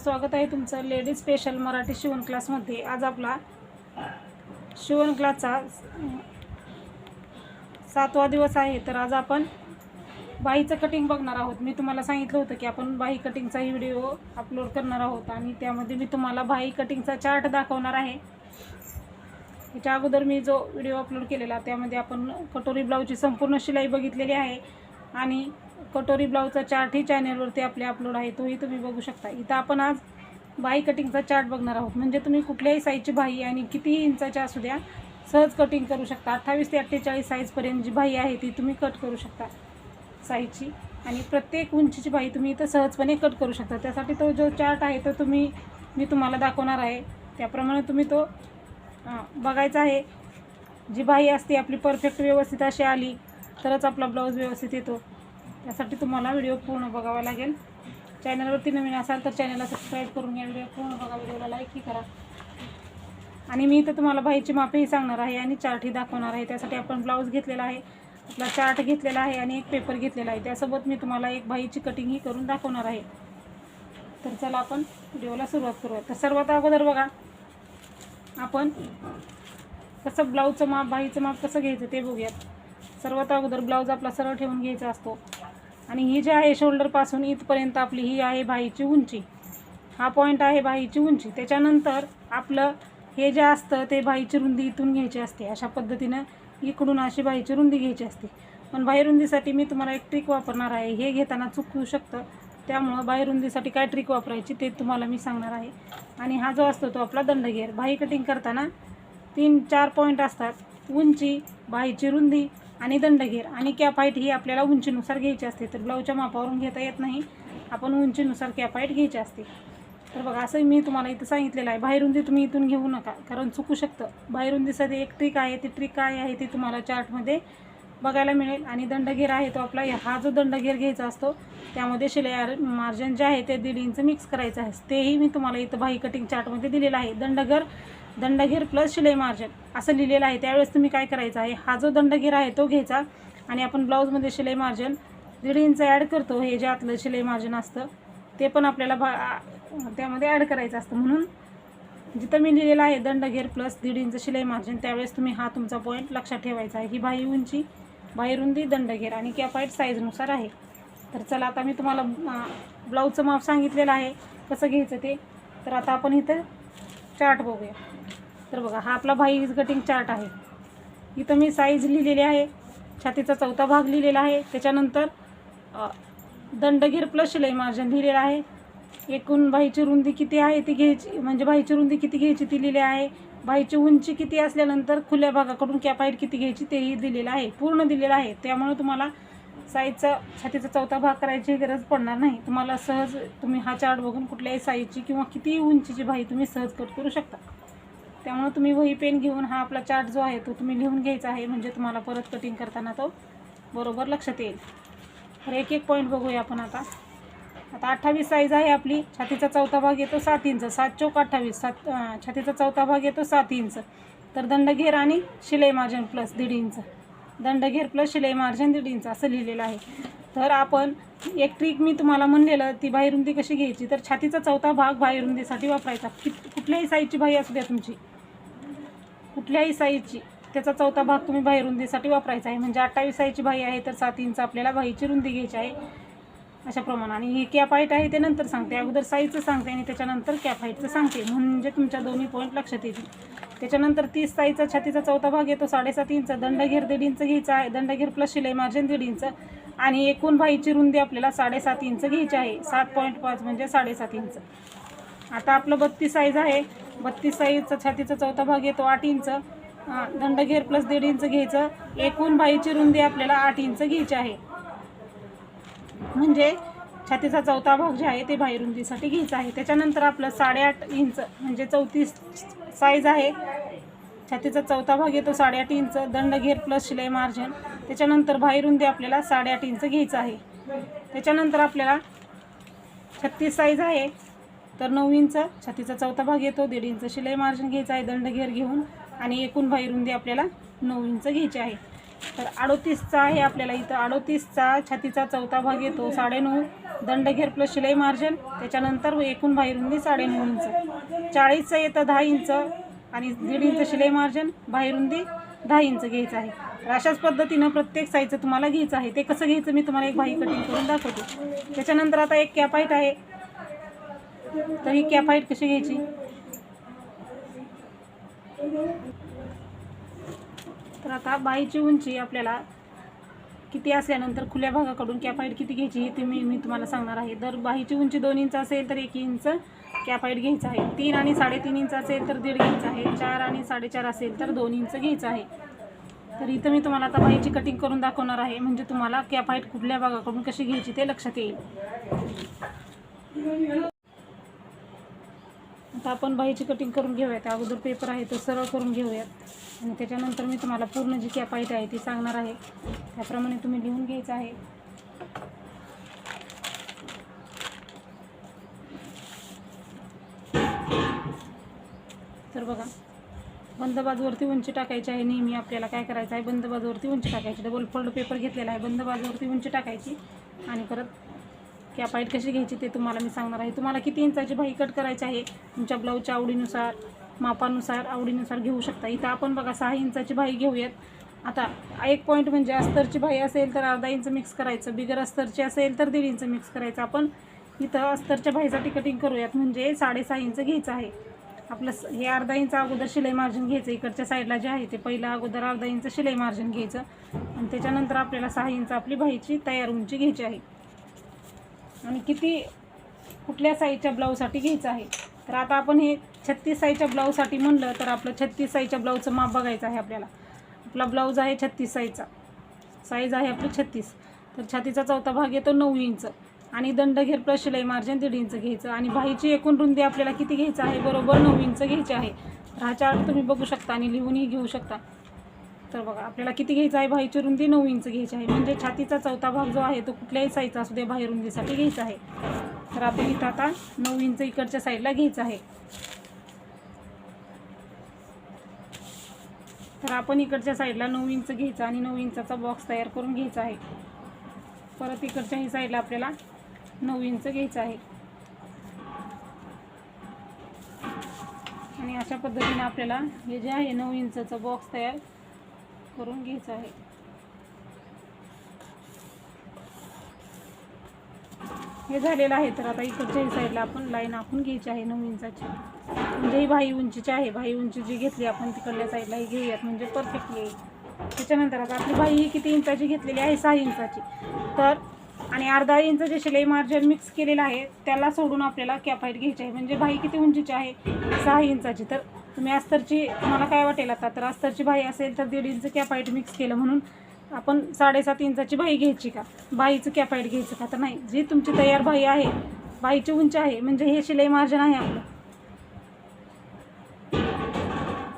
स्वागत आहे तुमचं लेडीज स्पेशल मराठी शिवण क्लासमध्ये आज आपला शिवण क्लासचा सातवा दिवस आहे. तर आज आपण बाईचं कटिंग बघणार आहोत. मी तुम्हाला सांगितलं होतं की आपण बाई कटिंगचाही व्हिडिओ अपलोड करणार आहोत आणि त्यामध्ये मी तुम्हाला बाई कटिंगचा चार्ट दाखवणार आहे. याच्या अगोदर मी जो व्हिडिओ अपलोड केलेला त्यामध्ये आपण कटोरी ब्लाऊजची संपूर्ण शिलाई बघितलेली आहे. आणि कटोरी ब्लाऊजचा चार्टही चॅनेलवरती आपले अपलोड आहे तोही तुम्ही बघू शकता. इथं आपण आज बाई कटिंगचा चार्ट बघणार आहोत. म्हणजे तुम्ही कुठल्याही साईजची बाई आणि कितीही इंचाच्या असू द्या सहज कटिंग करू शकता. अठ्ठावीस ते अठ्ठेचाळीस साईजपर्यंत जी बाई आहे ती तुम्ही कट करू शकता साईजची आणि प्रत्येक उंचीची बाई तुम्ही इथं सहजपणे कट करू शकता. त्यासाठी तो जो चार्ट आहे तो तुम्ही मी तुम्हाला दाखवणार आहे. त्याप्रमाणे तुम्ही तो बघायचा आहे. जी बाई असते आपली परफेक्ट व्यवस्थित अशी आली तरच आपला ब्लाऊज व्यवस्थित येतो. त्यासाठी तुम्हाला व्हिडिओ पूर्ण बघावा लागेल. चॅनलवरती नवीन असाल तर चॅनलला सबस्क्राईब करून घ्या. व्हिडिओ पूर्ण बघा. व्हिडिओला लाईकही करा. आणि मी इथं तुम्हाला बाईची मापही सांगणार आहे आणि चार्टही दाखवणार आहे. त्यासाठी आपण ब्लाऊज घेतलेला आहे. आपला चार्ट घेतलेला आहे आणि एक पेपर घेतलेला आहे. त्यासोबत मी तुम्हाला एक बाईची कटिंगही करून दाखवणार आहे. तर चला आपण व्हिडिओला सुरुवात करूया. तर सर्वात अगोदर बघा आपण कसं ब्लाऊजचं माप बाईचं माप कसं घ्यायचं ते बघूयात. सर्वात अगोदर ब्लाऊज आपला सरळ ठेवून घ्यायचा असतो. आणि ही जी आहे शोल्डरपासून इथपर्यंत आपली ही आहे बाईची उंची. हा पॉईंट आहे बाईची उंची. त्याच्यानंतर आपलं हे जे असतं ते बाईची रुंदी इथून घ्यायची असते. अशा पद्धतीनं इकडून अशी बाईची रुंदी घ्यायची असते. पण बाहेरुंदीसाठी मी तुम्हाला एक ट्रिक वापरणार आहे. हे घेताना चुकू शकतं. त्यामुळं बाहेरुंदीसाठी काय ट्रिक वापरायची ते तुम्हाला मी सांगणार आहे. आणि हा जो असतो तो आपला दंडघेर. बाई कटिंग करताना तीन चार पॉईंट असतात. उंची बाईची रुंदी आणि दंडघेर आणि कॅप ही आपल्याला उंचीनुसार घ्यायची असते. तर ब्लाऊजच्या मापावरून घेता येत नाही. आपण उंचीनुसार कॅफाईट घ्यायची असते. तर बघा असं मी तुम्हाला इथं सांगितलेलं आहे. बाहेरून ते तुम्ही इथून घेऊ नका कारण चुकू शकतं. बाहेरून बाहेरुंदीसाठी एक ट्रिक आहे ती ट्रिक काय आहे ती तुम्हाला चार्टमध्ये बघायला मिळेल. आणि दंडघेर आहे तो आपला हा जो दंडघेर घ्यायचा असतो त्यामध्ये शिलाई मार्जिन जे आहे ते दीड इंच मिक्स करायचं आहे. तेही मी तुम्हाला इथं बाही कटिंग चार्टमध्ये दिलेलं आहे. दंडगर दंडघेर प्लस शिलाई मार्जिन असं लिहिलेलं आहे. त्यावेळेस तुम्ही काय करायचं आहे? हा जो दंडघेर आहे तो घ्यायचा आणि आपण ब्लाऊजमध्ये शिलाई मार्जिन दीड इंच ॲड करतो. हे जे आतलं शिलाई मार्जिन असतं ते पण आपल्याला भा त्यामध्ये ॲड करायचं असतं. म्हणून जिथं मी लिहिलेलं आहे दंडघेर प्लस दीड इंच शिलाई मार्जिन त्यावेळेस तुम्ही हा तुमचा पॉईंट लक्षात ठेवायचा आहे. ही बाही उंची बाही रुंदी दंडघेर आणि कॅपाईट साईजनुसार आहे. तर चला आता मी तुम्हाला ब्लाऊजचं माप सांगितलेलं आहे. कसं घ्यायचं ते? तर आता आपण इथं चार्ट बघूया. तर बघा हा आपला बाई कटिंग चार्ट आहे. इथं मी साईज लिहिलेली आहे. छातीचा चौथा भाग लिहिलेला आहे. त्याच्यानंतर दंडगीर प्लस शिलाई लिहिलेलं आहे. एकूण बाईची रुंदी किती आहे ती घ्यायची म्हणजे बाईची रुंदी किती घ्यायची ती लिहिली आहे. बाईची उंची किती असल्यानंतर खुल्या भागाकडून कॅप हाईट किती घ्यायची तेही दिलेलं आहे पूर्ण दिलेलं आहे. त्यामुळे तुम्हाला साईजचा छातीचा चौथा भाग करायची गरज पडणार नाही. तुम्हाला सहज तुम्ही हा चार्ट बघून कुठल्याही साईजची किंवा कितीही उंचीची बाई तुम्ही सहज कट करू शकता. त्यामुळे तुम्ही वही पेन घेऊन हा आपला चार्ट जो आहे तो तुम्ही लिहून घ्यायचा आहे. म्हणजे तुम्हाला परत कटिंग करताना तो बरोबर लक्षात येईल. तर एक एक पॉईंट बघूया आपण आता. आता अठ्ठावीस साईज आहे आपली. छातीचा चौथा भाग येतो सात इंच. सात चौक अठ्ठावीस. सात छातीचा चौथा भाग येतो सात इंच. तर दंडघेर आणि शिलाई मार्जिन प्लस दीड इंच. दंडघेर प्लस शिलाई मार्जिन दीड इंच असं लिहिलेलं आहे. तर आपण एक ट्रिक मी तुम्हाला म्हणलेलं ती बाहेरुंदी कशी घ्यायची? तर छातीचा चौथा भाग बाहेरुंदीसाठी वापरायचा. कि कुठल्याही साईजची बाई असू द्या तुमची. कुठल्याही साईजची त्याचा चौथा भाग तुम्ही बाही रुंदीसाठी वापरायचा आहे. म्हणजे अठ्ठावीस साईजची बाई आहे तर सात इंच आपल्याला बाईची रुंदी घ्यायची आहे. अशा प्रमाणे. आणि ही कॅप हाईट आहे ते नंतर सांगते. अगोदर साईजचं सांगते आणि त्याच्यानंतर कॅप हाईटचं सांगते. म्हणजे तुमच्या दोन्ही पॉईंट लक्षात येतील. त्याच्यानंतर तीस साईजचा छातीचा चौथा भाग येतो साडेसात इंच दंडघेर दीड इंच घ्यायचा आहे दंडघेर प्लस शिलाई मार्जिन दीड इंच आणि एकूण बाईची रुंदी आपल्याला साडेसात इंच घ्यायची आहे सात पॉईंट पाच म्हणजे साडेसात इंच. आता आपलं बत्तीस साईज आहे बत्तीस साईजचा छातीचा चौथा भाग येतो आठ इंच. दंडघेर प्लस दीड इंच घ्यायचं. एकूण बाईची रुंदी आपल्याला आठ इंच घ्यायची आहे. म्हणजे छातीचा चौथा भाग जे आहे ते बाहेरुंदीसाठी घ्यायचा आहे. त्याच्यानंतर आपलं साडेआठ इंच म्हणजे चौतीस साईज आहे. छातीचा चौथा भाग येतो साडेआठ इंच दंडघेर प्लस शिलाई मार्जिन त्याच्यानंतर बाई रुंदी आपल्याला साडेआठ इंच घ्यायचं आहे. त्याच्यानंतर आपल्याला छत्तीस साईज आहे. तर नऊ इंच छातीचा चौथा भाग येतो दीड इंच शिलाई मार्जिन घ्यायचं आहे दंडघेर घेऊन. आणि एकूण बाही रुंदी आपल्याला नऊ इंच घ्यायची आहे. तर अडोतीसचा आहे आपल्याला इथं. अडोतीसचा छातीचा चौथा भाग येतो साडेनऊ. दंडघेर प्लस शिलाई मार्जिन त्याच्यानंतर एकूण बाहेर रुंदी साडेनऊ इंच. चाळीसचं येतं दहा इंच. आणि दीड इंच शिलाई मार्जिन बाहेरुंदी दहा इंच घ्यायचं आहे. तर अशाच पद्धतीनं प्रत्येक साईजचं तुम्हाला घ्यायचं आहे. ते कसं घ्यायचं मी तुम्हाला एक बाही कटिंग करून दाखवते. त्याच्यानंतर आता एक कॅपाईट आहे. तर ही कॅपाईट कशी घ्यायची? तर आता बाईची उंची आपल्याला किती असल्यानंतर खुल्या भागाकडून कॅप हाईट किती घ्यायची हे ते मी मी तुम्हाला सांगणार आहे. दर बाहीची उंची दोन इंच असेल तर एक इंच कॅप हाईट घ्यायचं आहे. तीन आणि साडेतीन इंच असेल तर दीड घ्यायचं आहे. चार आणि साडेचार असेल तर दोन इंच घ्यायचं आहे. तर इथं मी तुम्हाला आता बाहीची कटिंग करून दाखवणार आहे. म्हणजे तुम्हाला कॅप हाईट कुठल्या भागाकडून कशी घ्यायची ते लक्षात येईल. आता आपण बाहीची कटिंग करून घेऊयात. अगोदर पेपर आहे तो सरळ करून घेऊयात. आणि त्याच्यानंतर मी तुम्हाला पूर्ण जी कॅप हाईट आहे ती सांगणार आहे. त्याप्रमाणे तुम्ही लिहून घ्यायचं आहे. तर बघा बंद बाजूवरती उंची टाकायची आहे. नेहमी आपल्याला काय करायचं आहे? बंद बाजूवरती उंची टाकायची. डबल फोल्ड पेपर घेतलेला आहे. बंद बाजूवरती उंची टाकायची. आणि परत की पाईट कशी घ्यायची ते तुम्हाला मी सांगणार आहे. तुम्हाला किती इंचाची बाही कट करायची आहे? तुमच्या ब्लाऊजच्या आवडीनुसार मापानुसार आवडीनुसार घेऊ शकता. इथं आपण बघा सहा इंचाची बाही घेऊयात. आता एक पॉईंट म्हणजे अस्तरची बाही असेल तर अर्धा इंच मिक्स करायचं. बिगर अस्तरची असेल तर दीड इंच मिक्स करायचं. आपण इथं अस्तरच्या बाहीसाठी कटिंग करूयात. म्हणजे साडेसहा इंच घ्यायचं आहे. आपलं हे अर्धा इंच अगोदर शिलाई मार्जिन घ्यायचं. इकडच्या साईडला जे आहे ते पहिलं अगोदर अर्धा इंच शिलाई मार्जिन घ्यायचं. आणि त्याच्यानंतर आपल्याला सहा इंच आपली बाहीची तयार उंची घ्यायची आहे. आणि किती कुठल्या साईजच्या ब्लाऊजसाठी घ्यायचं आहे? तर आता आपण हे छत्तीस साईजच्या ब्लाऊजसाठी म्हणलं तर आपलं छत्तीस साईजच्या ब्लाऊजचं माप बघायचं आहे आपल्याला. आपला ब्लाऊज आहे छत्तीस साईजचा. साईज आहे आपलं छत्तीस. तर छातीचा चौथा भाग येतो नऊ इंच. आणि दंडघेर प्लस शिलाई मार्जिन दीड इंच घ्यायचं. आणि बाहीची एकूण रुंदी आपल्याला किती घ्यायचं आहे? बरोबर नऊ इंच घ्यायची आहे. तर हा चार्ट तुम्ही बघू शकता आणि लिहूनही घेऊ शकता. तर बघा आपल्याला किती घ्यायचं आहे? बाहेरची रुंदी नऊ इंच घ्यायची आहे. म्हणजे छातीचा चौथा भाग जो आहे तो कुठल्याही साईजचा असू दे बाहेर रुंदीसाठी घ्यायचा आहे. तर आपण इथं आता नऊ इंच इकडच्या साईडला घ्यायचं आहे. तर आपण इकडच्या साईडला नऊ इंच घ्यायचा आणि नऊ इंचाचा बॉक्स तयार करून घ्यायचा आहे. परत इकडच्याही साईडला आपल्याला नऊ इंच घ्यायचं आहे. आणि अशा पद्धतीने आपल्याला हे जे आहे नऊ इंचचा बॉक्स तयार करून घ्यायचं आहे. हे झालेलं आहे तर आता इकडच्याही साईडला आपण लाईन आखून घ्यायची आहे नऊ इंचाची म्हणजे ही भाई उंचीची आहे. भाई उंची जी घेतली आपण तिकडल्या साईडला ही घेऊयात. म्हणजे परफेक्ट येईल. त्याच्यानंतर आता आपली भाई ही किती इंचाची घेतलेली आहे? सहा इंचाची. तर आणि अर्धा इंच जे शिलाई मार्जिन मिक्स केलेलं आहे त्याला सोडून आपल्याला कॅपाईट घ्यायची आहे. म्हणजे भाई किती उंचीची आहे? सहा इंचाची. तर तुम्ही अस्तरची तुम्हाला काय वाटेल आता? तर अस्तरची भाई असेल तर दीड इंच कॅपाईट मिक्स केलं म्हणून आपण साडेसात इंचाची भाई घ्यायची का? बाईचं कॅपाईट घ्यायचं का? तर नाही. जी तुमची तयार भाई आहे बाईची उंची आहे म्हणजे हे शिलाई मार्जिन आहे आपलं.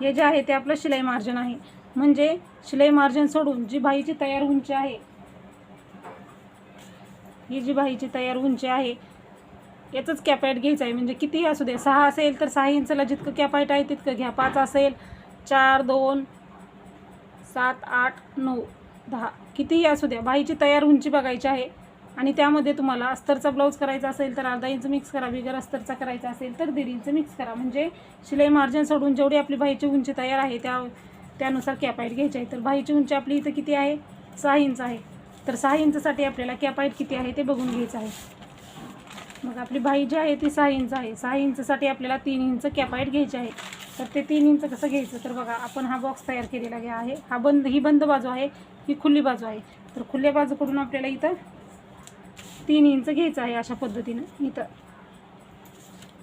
हे जे आहे ते आपलं शिलाई मार्जिन आहे. म्हणजे शिलाई मार्जिन सोडून जी भाईची तयार उंची आहे ही जी बाईची तयार उंची आहे याचंच कॅपॅट घ्यायचं आहे. म्हणजे कितीही असू दे सहा असेल तर सहा इंचला जितकं कॅपॅट आहे तितकं घ्या. पाच असेल चार दोन सात आठ नऊ दहा. कितीही असू द्या बाईची तयार उंची बघायची आहे. आणि त्यामध्ये तुम्हाला अस्तरचा ब्लाऊज करायचा असेल तर अर्धा इंच मिक्स करा. बिगर अस्तरचा करायचा असेल तर दीड इंच मिक्स करा. म्हणजे शिलाई मार्जिन सोडून जेवढी आपली बाईची उंची तयार आहे त्या त्यानुसार कॅपाईट घ्यायची आहे. तर बाईची उंची आपली इथं किती आहे? सहा इंच आहे. तर सहा इंचसाठी आपल्याला कॅपाईट किती आहे ते बघून घ्यायचं आहे. मग आपली भाई जी आहे ती सहा इंच आहे. सहा इंचसाठी आपल्याला तीन इंच कॅपाईट घ्यायची आहे. तर ते तीन इंच कसं घ्यायचं? तर बघा आपण हा बॉक्स तयार केलेला घ्या आहे. हा बंद ही बंद बाजू आहे ही खुली बाजू आहे. तर खुल्या बाजूकडून आपल्याला इथं तीन इंच घ्यायचं आहे अशा पद्धतीनं. इथं.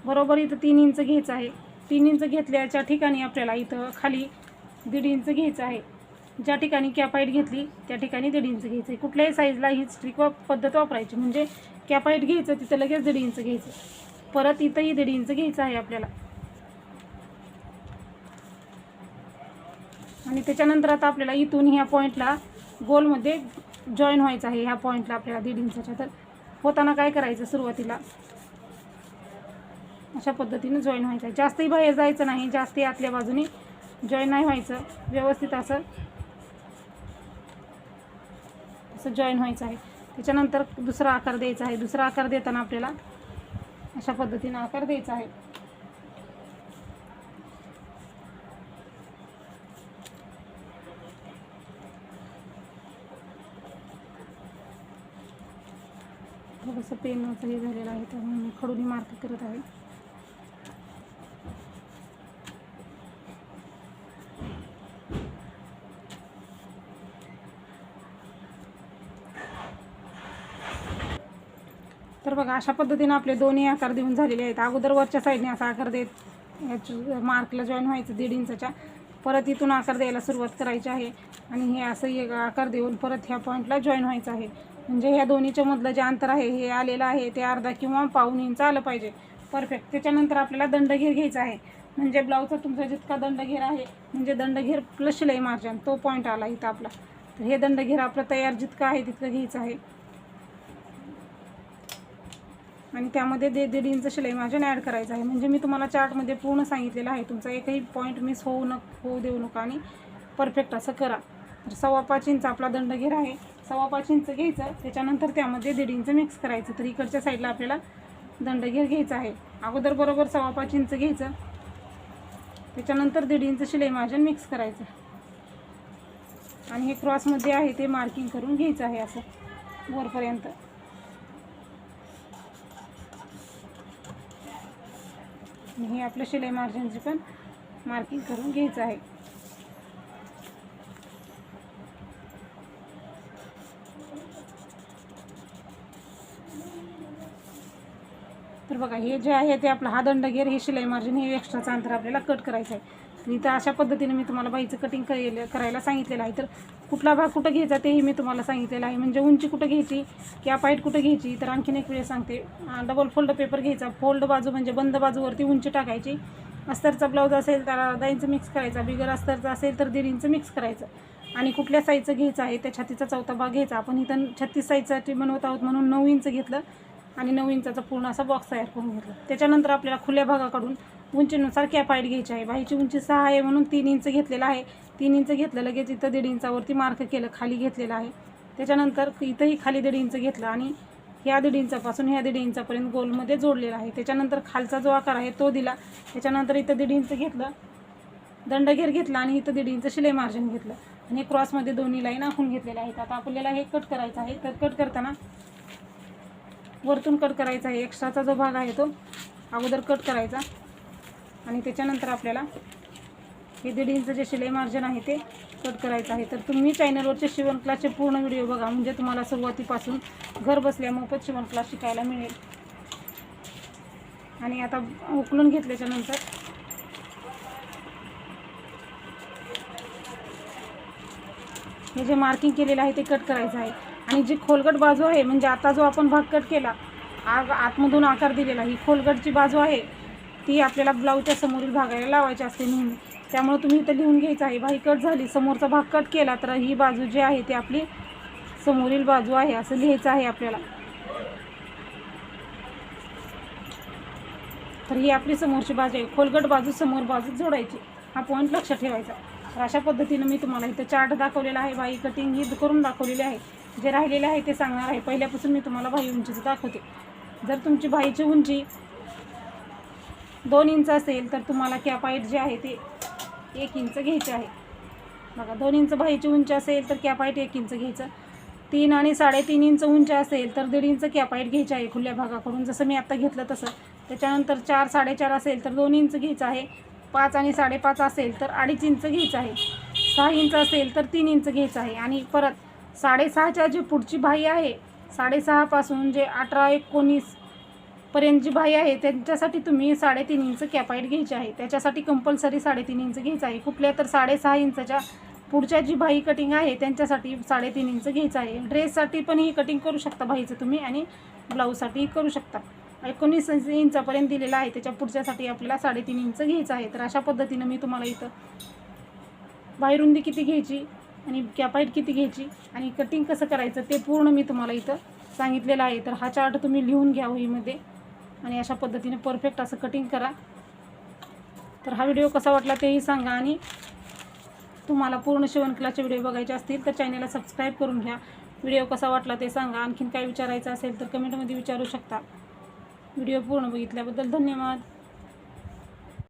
बरोबर इथं तीन इंच घ्यायचं आहे. तीन इंच घेतल्याच्या ठिकाणी आपल्याला इथं खाली दीड इंच घ्यायचं आहे. ज्या ठिकाणी कॅपाईट घेतली त्या ठिकाणी दीड इंच घ्यायचं आहे कुठल्याही साईजला ही स्ट्रिक वा पद्धत वापरायची. म्हणजे कॅपाईट घ्यायचं तिथं लगेच दीड इंच घ्यायचं. परत इथंही दीड इंच घ्यायचं आहे आपल्याला. आणि त्याच्यानंतर आता आपल्याला इथून ह्या पॉईंटला गोलमध्ये जॉईन व्हायचं आहे. ह्या पॉईंटला आपल्याला दीड इंचाच्या तर होताना काय करायचं सुरुवातीला? अशा पद्धतीने जॉईन व्हायचं आहे. जास्तही बाहेर जायचं नाही. जास्त आतल्या बाजूने जॉईन नाही व्हायचं. व्यवस्थित असं असं जॉईन व्हायचं आहे. त्याच्यानंतर दुसरा आकार द्यायचा आहे. दुसरा आकार देताना आपल्याला अशा पद्धतीनं आकार द्यायचा आहे. थोडंसं पेनचं हे झालेलं आहे. त्यामुळे मी खडूनी मार्क करत आहे. तर बघा अशा पद्धतीनं आपले दोन्ही आकार देऊन झालेले आहेत. अगोदर वरच्या साईडने असा आकार देत याच्या मार्कला जॉईन व्हायचं दीड इंचाच्या. परत इथून आकार द्यायला सुरुवात करायची आहे. आणि हे असं एक आकार देऊन परत ह्या पॉईंटला जॉईन व्हायचं आहे. म्हणजे ह्या दोन्हीच्या मधलं जे अंतर आहे हे आलेलं आहे ते अर्धा किंवा पाऊन इंच आलं पाहिजे. परफेक्ट त्याच्यानंतर आपल्याला दंडघेर घ्यायचा आहे. म्हणजे ब्लाऊजचा तुमचा जितका दंडघेर आहे म्हणजे दंडघेर प्लस शिलाई मार्जन तो पॉईंट आला इथं आपला. तर हे दंडघेर आपलं तयार जितकं आहे तितकं घ्यायचं आहे. आणि त्यामध्ये दे दीड इंच शिलाई मार्जिन ॲड करायचं आहे. म्हणजे मी तुम्हाला चार्टमध्ये पूर्ण सांगितलेलं आहे. तुमचा एकही पॉईंट मिस होऊ न होऊ देऊ नका आणि परफेक्ट असं करा. तर सव्वा पाच इंच आपला दंडघेर आहे सव्वा पाच इंच घ्यायचं त्याच्यानंतर त्यामध्ये दीड इंच मिक्स करायचं. तर इकडच्या साईडला आपल्याला दंडघेर घ्यायचा आहे. अगोदर बरोबर सव्वा पाच इंच घ्यायचं. त्याच्यानंतर दीड इंच शिलाई मार्जिन मिक्स करायचं. आणि हे क्रॉसमध्ये आहे ते मार्किंग करून घ्यायचं आहे असं वरपर्यंत. आणि हे आपलं शिलाई मार्जिनची पण मार्किंग करून घ्यायचं आहे. तर बघा हे जे आहे ते आपलं हा दंडगेर हे शिलाई मार्जिन हे एक्स्ट्राचं अंतर आपल्याला कट करायचं आहे. तर इथं अशा पद्धतीने मी तुम्हाला बाईचं कटिंग करायला करायला सांगितलेलं आहे. तर कुठला भाग कुठं घ्यायचा तेही मी तुम्हाला सांगितलेलं आहे. म्हणजे उंची कुठं घ्यायची किंवा पाईट कुठं घ्यायची तर आणखीन एक वेळ सांगते. डबल फोल्ड पेपर घ्यायचा. फोल्ड बाजू म्हणजे बंद बाजूवरती उंची टाकायची. अस्तरचा ब्लाऊज असेल तर अर्धा इंच मिक्स करायचा. बिगर अस्तरचा असेल तर दीड इंच मिक्स करायचं. आणि कुठल्या साईजचं घ्यायचं आहे त्या छातीचा चौथा भाग घ्यायचा. आपण इथं छत्तीस साईजसाठी बनवत आहोत म्हणून नऊ इंच घेतलं आणि नऊ इंचाचा पूर्ण असा बॉक्स तयार करून घेतला. त्याच्यानंतर आपल्याला खुल्या भागाकडून उंचीनुसार कॅपाईट घ्यायची आहे. बाईची उंची सहा आहे म्हणून तीन इंच घेतलेला आहे. तीन इंच घेतलं लगेच इथं दीड इंचावरती मार्क केलं खाली घेतलेलं आहे. त्याच्यानंतर इथंही खाली दीड इंच घेतलं आणि ह्या दीड इंचापासून ह्या दीड इंचापर्यंत गोलमध्ये जोडलेला आहे. त्याच्यानंतर खालचा जो आकार आहे तो दिला. त्याच्यानंतर इथं दीड इंच घेतलं दंडघेर घेतला आणि इथं दीड इंच शिलाई मार्जिन घेतलं. आणि क्रॉसमध्ये दोन्ही लाईन आखून घेतलेल्या आहेत. आता आपल्याला हे कट करायचं आहे. तर कट करताना वरतून कट करायचा आहे. एक्स्ट्राचा जो भाग आहे तो अगोदर कट करायचा. आणि त्याच्यानंतर आपल्याला हे दीड इंच जे शिलाई मार्जिन आहे ते कट करायचं आहे. तर तुम्ही चॅनलवरचे शिवण क्लासचे पूर्ण व्हिडिओ बघा. म्हणजे तुम्हाला सुरुवातीपासून घर बसल्या मोफत शिवण क्लास शिकायला मिळेल. आणि आता उकलून घेतल्याच्यानंतर हे जे मार्किंग केलेलं आहे ते कट करायचं आहे. आणि जी खोलगट बाजू आहे म्हणजे आता जो आपण भाग कट केला आग आतमधून आकार दिलेला ही खोलगटची बाजू आहे ती आपल्याला ब्लाऊजच्या समोरील भागाला लावायची असते नेहमी. त्यामुळे तुम्ही इथं लिहून घ्यायचं आहे. बाई कट झाली. समोरचा भाग कट केला तर ही बाजू जी आहे ती आपली समोरील बाजू आहे. असं लिहायचं आहे आपल्याला. तर ही आपली समोरची बाजू आहे. खोलगट बाजू समोर बाजू जोडायची. हा पॉईंट लक्षात ठेवायचा. तर अशा पद्धतीनं मी तुम्हाला इथं चार्ट दाखवलेला आहे. बाई कटिंग ही करून दाखवलेली आहे. जे राहिलेले आहे ते सांगणार आहे. पहिल्यापासून मी तुम्हाला बाई उंचीचं दाखवते. जर तुमची बाईची उंची दोन इंच असेल तर तुम्हाला कॅपाईट जे आहे ते एक इंच घ्यायचे आहे. बघा दोन इंच बाईची उंची असेल तर कॅपाईट एक इंच घ्यायचं. तीन आणि साडेतीन इंच उंची असेल तर दीड इंच कॅपाईट घ्यायची आहे खुल्या भागाकडून. जसं मी आत्ता घेतलं तसं. त्याच्यानंतर चार साडेचार असेल तर दोन इंच घ्यायचं आहे. पाच आणि साडेपाच असेल तर अडीच इंच घ्यायचं आहे. सहा इंच असेल तर तीन इंच घ्यायचं आहे. आणि परत साडेसहाच्या जी पुढची भाई आहे साडेसहापासून जे अठरा एकोणीस पर्यंत जी बाई आहे त्यांच्यासाठी तुम्ही साडेतीन इंच कॅपाईट घ्यायची आहे. त्याच्यासाठी कंपल्सरी साडेतीन इंच घ्यायचं आहे. कुठल्या तर साडेसहा इंचच्या पुढच्या जी बाई कटिंग आहे त्यांच्यासाठी साडेतीन इंच घ्यायचं आहे. ड्रेससाठी पण ही कटिंग करू शकता बाईचं तुम्ही आणि ब्लाऊजसाठी करू शकता. एकोणीस इंचापर्यंत दिलेला आहे त्याच्या पुढच्यासाठी आपल्याला साडेतीन इंच घ्यायचं आहे. तर अशा पद्धतीनं मी तुम्हाला इथं बाई रुंदी किती घ्यायची आणि कॅपाईट किती घ्यायची आणि कटिंग कसं करायचं ते पूर्ण मी तुम्हाला इथं सांगितलेलं आहे. तर हा चार्ट तुम्ही लिहून घ्या वहीमध्ये. आणि अशा पद्धतीने परफेक्ट असं कटिंग करा. तर हा व्हिडिओ कसा वाटला तेही सांगा आणि तुम्हाला पूर्ण शिवणकलाचे व्हिडिओ बघायचे असतील तर चॅनलला सबस्क्राईब करून घ्या. व्हिडिओ कसा वाटला ते सांगा. आणखीन काय विचारायचं असेल तर कमेंटमध्ये विचारू शकता. व्हिडिओ पूर्ण बघितल्याबद्दल धन्यवाद.